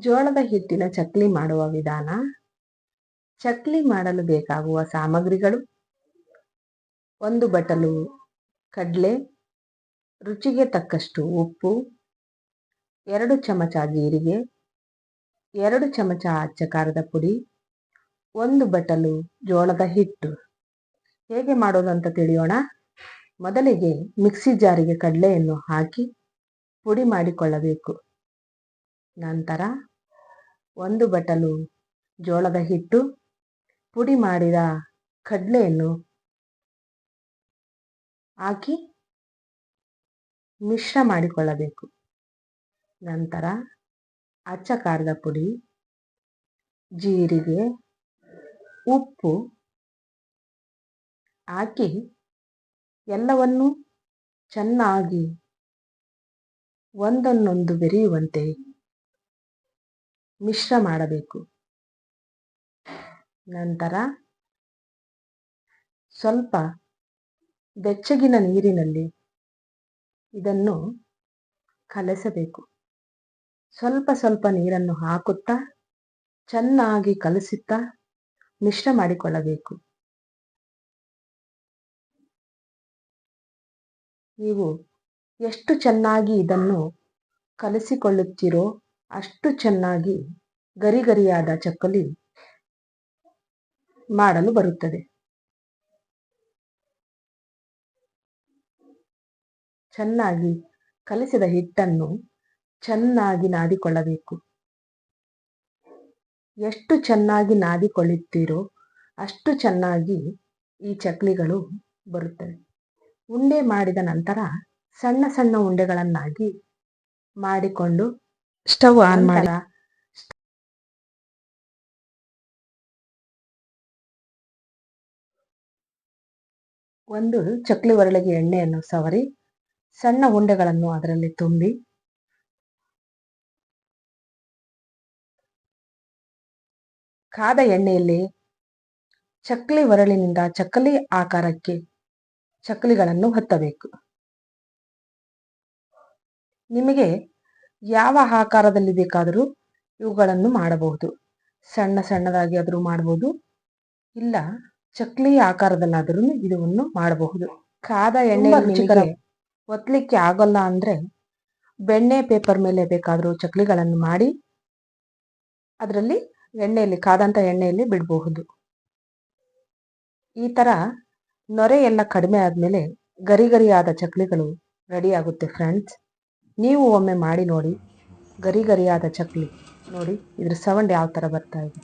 ಜೋಳದ ಹಿಟ್ಟಿನ ಚಕ್ಲಿ ಮಾಡುವ ವಿಧಾನ. ಚಕ್ಲಿ ಮಾಡಲು ಬೇಕಾಗುವ ಸಾಮಗ್ರಿಗಳು. ಒಂದು ಬಟಲು ಕಡಲೆ, ರುಚಿಗೆ ತಕ್ಕಷ್ಟು ಉಪ್ಪು, ಎರಡು ಚಮಚ ಜೀರಿಗೆ, ಎರಡು ಚಮಚ ಅಚ್ಚ ಖಾರದ ಪುಡಿ, ಒಂದು ಬಟಲು ಜೋಳದ ಹಿಟ್ಟು. ಹೇಗೆ ಮಾಡೋದು ಅಂತ ತಿಳಿಯೋಣ. ಮೊದಲಿಗೆ ಮಿಕ್ಸಿ ಜಾರಿಗೆ ಕಡಲೆಯನ್ನು ಹಾಕಿ ಪುಡಿ ಮಾಡಿಕೊಳ್ಳಬೇಕು. ನಂತರ ಒಂದು ಬಟಲು ಜೋಳದ ಹಿಟ್ಟು, ಪುಡಿ ಮಾಡಿದ ಕಡಲೆಯನ್ನು ಹಾಕಿ ಮಿಶ್ರ ಮಾಡಿಕೊಳ್ಳಬೇಕು. ನಂತರ ಅಚ್ಚ ಖಾರದ ಪುಡಿ, ಜೀರಿಗೆ, ಉಪ್ಪು ಹಾಕಿ ಎಲ್ಲವನ್ನು ಚೆನ್ನಾಗಿ ಒಂದನ್ನೊಂದು ಬೆರೆಯುವಂತೆ ಮಿಶ್ರ ಮಾಡಬೇಕು. ನಂತರ ಸ್ವಲ್ಪ ಬೆಚ್ಚಗಿನ ನೀರಿನಲ್ಲಿ ಇದನ್ನು ಕಲಸಬೇಕು. ಸ್ವಲ್ಪ ಸ್ವಲ್ಪ ನೀರನ್ನು ಹಾಕುತ್ತಾ ಚೆನ್ನಾಗಿ ಕಲಸುತ್ತಾ ಮಿಶ್ರ ಮಾಡಿಕೊಳ್ಳಬೇಕು. ನೀವು ಎಷ್ಟು ಚೆನ್ನಾಗಿ ಇದನ್ನು ಕಲಸಿಕೊಳ್ಳುತ್ತೀರೋ ಅಷ್ಟು ಚೆನ್ನಾಗಿ ಗರಿ ಗರಿಯಾದ ಚಕ್ಕಲಿ ಮಾಡಲು ಬರುತ್ತದೆ. ಚೆನ್ನಾಗಿ ಕಲಿಸಿದ ಹಿಟ್ಟನ್ನು ಚೆನ್ನಾಗಿ ನಾದಿಕೊಳ್ಳಬೇಕು. ಎಷ್ಟು ಚೆನ್ನಾಗಿ ನಾದಿಕೊಳ್ಳುತ್ತೀರೋ ಅಷ್ಟು ಚೆನ್ನಾಗಿ ಈ ಚಕ್ಲಿಗಳು ಬರುತ್ತವೆ. ಉಂಡೆ ಮಾಡಿದ ನಂತರ ಸಣ್ಣ ಸಣ್ಣ ಉಂಡೆಗಳನ್ನಾಗಿ ಮಾಡಿಕೊಂಡು ಸ್ಟವ್ ಆನ್ ಮಾಡಿ ಒಂದು ಚಕ್ಲಿ ಒರಳಿಗೆ ಎಣ್ಣೆಯನ್ನು ಸವರಿ ಸಣ್ಣ ಉಂಡೆಗಳನ್ನು ಅದರಲ್ಲಿ ತುಂಬಿ ಕಾದ ಎಣ್ಣೆಯಲ್ಲಿ ಚಕ್ಲಿ ಒರಳಿನಿಂದ ಚಕ್ಕಲಿ ಆಕಾರಕ್ಕೆ ಚಕ್ಕಲಿಗಳನ್ನು ಹೊತ್ತಬೇಕು ನಿಮಗೆ ಯಾವ ಆಕಾರದಲ್ಲಿ ಬೇಕಾದರೂ ಇವುಗಳನ್ನು ಮಾಡಬಹುದು. ಸಣ್ಣ ಸಣ್ಣದಾಗಿ ಆದರೂ ಮಾಡಬಹುದು. ಇಲ್ಲ ಚಕ್ಲಿ ಆಕಾರದಲ್ಲಾದರೂ ಇದನ್ನು ಮಾಡಬಹುದು. ಕಾದ ಎಣ್ಣೆ ಒತ್ತಲಿಕ್ಕೆ ಆಗಲ್ಲ ಅಂದ್ರೆ ಬೆಣ್ಣೆ ಪೇಪರ್ ಮೇಲೆ ಬೇಕಾದರೂ ಚಕ್ಲಿಗಳನ್ನು ಮಾಡಿ ಅದರಲ್ಲಿ ಎಣ್ಣೆಯಲ್ಲಿ ಕಾದಂತ ಎಣ್ಣೆಯಲ್ಲಿ ಬಿಡಬಹುದು. ಈ ತರ ನೊರೆ ಎಲ್ಲ ಕಡಿಮೆ ಆದ್ಮೇಲೆ ಗರಿ ಗರಿಯಾದ ಚಕ್ಲಿಗಳು ರೆಡಿ ಆಗುತ್ತೆ ಫ್ರೆಂಡ್ಸ್ ನೀವು ಒಮ್ಮೆ ಮಾಡಿ ನೋಡಿ. ಗರಿ ಗರಿಯಾದ ಚಕ್ಲಿ. ನೋಡಿ, ಇದ್ರ ಸೌಂಡ್ ಯಾವ ಥರ ಬರ್ತಾ ಇದೆ.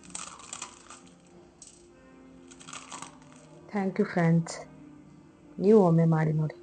ಥ್ಯಾಂಕ್ ಯು ಫ್ರೆಂಡ್ಸ್ ನೀವು ಒಮ್ಮೆ ಮಾಡಿ ನೋಡಿ.